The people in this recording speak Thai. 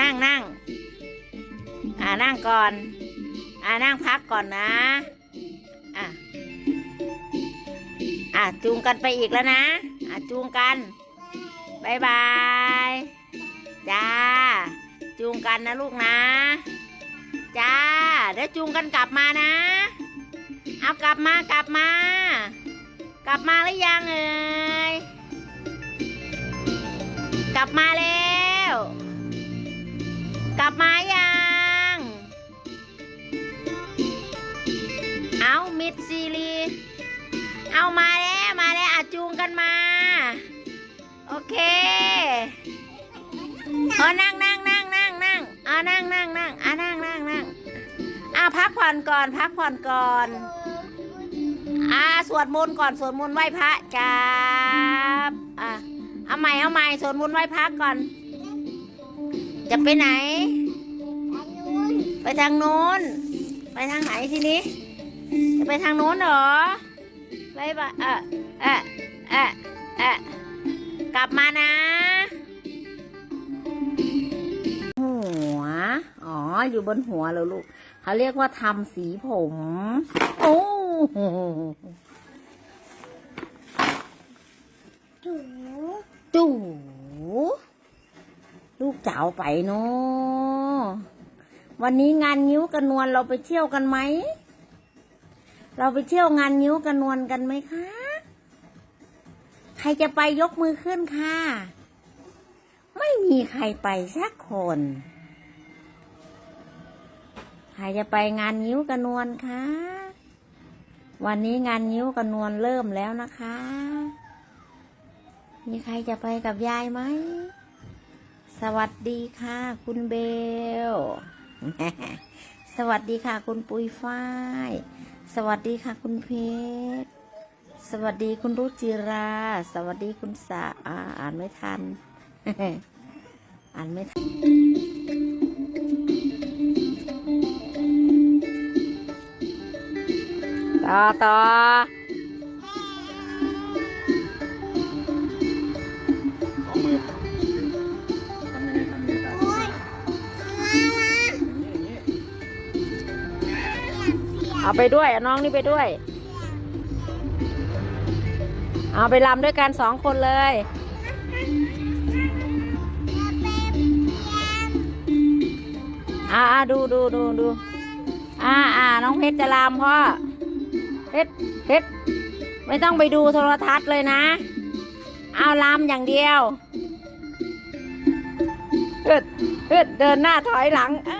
นั่งนั่งอ่านั่งก่อน อ่านั่งพักก่อนนะ อะอะจูงกันไปอีกแล้วนะ อะจูงกันบายบายจ้า จูงกันนะลูกนะจ้าเดี๋ยวจูงกันกลับมานะ เอากลับมากลับมา กลับมาหรือยังเอ่ยกลับมาแล้ว กลับมายังเอามิดซีรีเอามาแล้วมาแล้วอาจูงกันมา โอเคเออนั่งนั่งนั่งนั่งนั่งเอานั่งนั่งนั่งอะนั่งนั่งนั่งอะพักผ่อนก่อนพักผ่อนก่อนอาสวดมนต์ก่อนสวดมนต์ไหว้พระจ้าบอะเอาใหม่เอาใหม่สวดมนต์ไหว้พระก่อน จะไปไหน ไปทางโน้น ไปทางไหนทีนี้ จะไปทางโน้นเหรอไปบายเออเออเออเออกลับมานะหัว อ๋อ อยู่บนหัวเหรอลูก เขาเรียกว่าทำสีผม โอ้โหจู่ลูก เจ๋าไปเนาะวันนี้งานนิ้วกันนวลเราไปเที่ยวกันไหม เราไปเที่ยวงานนิ้วกันนวลกันไหมคะ ใครจะไปยกมือขึ้นค่ะ ไม่มีใครไปสักคน ใครจะไปงานนิ้วกันนวลคะวันนี้งานนิ้วกันนวลเริ่มแล้วนะคะ มีใครจะไปกับยายไหม สวัสดีค่ะ คุณเบล สวัสดีค่ะ คุณปุยฝ้าย สวัสดีค่ะ คุณเพชร สวัสดีคุณรุจิรา สวัสดีคุณสาอาอ่านไม่ทัน อ่านไม่ทัน ต่อต่อ เอาไปด้วยเอาน้องนี่ไปด้วย เอาไปลำด้วยกันสองคนเลยอ่าอ่าดูดูดูดูอ่าอ่าน้องเพชรจะลำพ่อเพชรเพชรไม่ต้องไปดูโทรทัศน์เลยนะ เอาลำอย่างเดียวเอิดเอิดเดินหน้าถอยหลังอ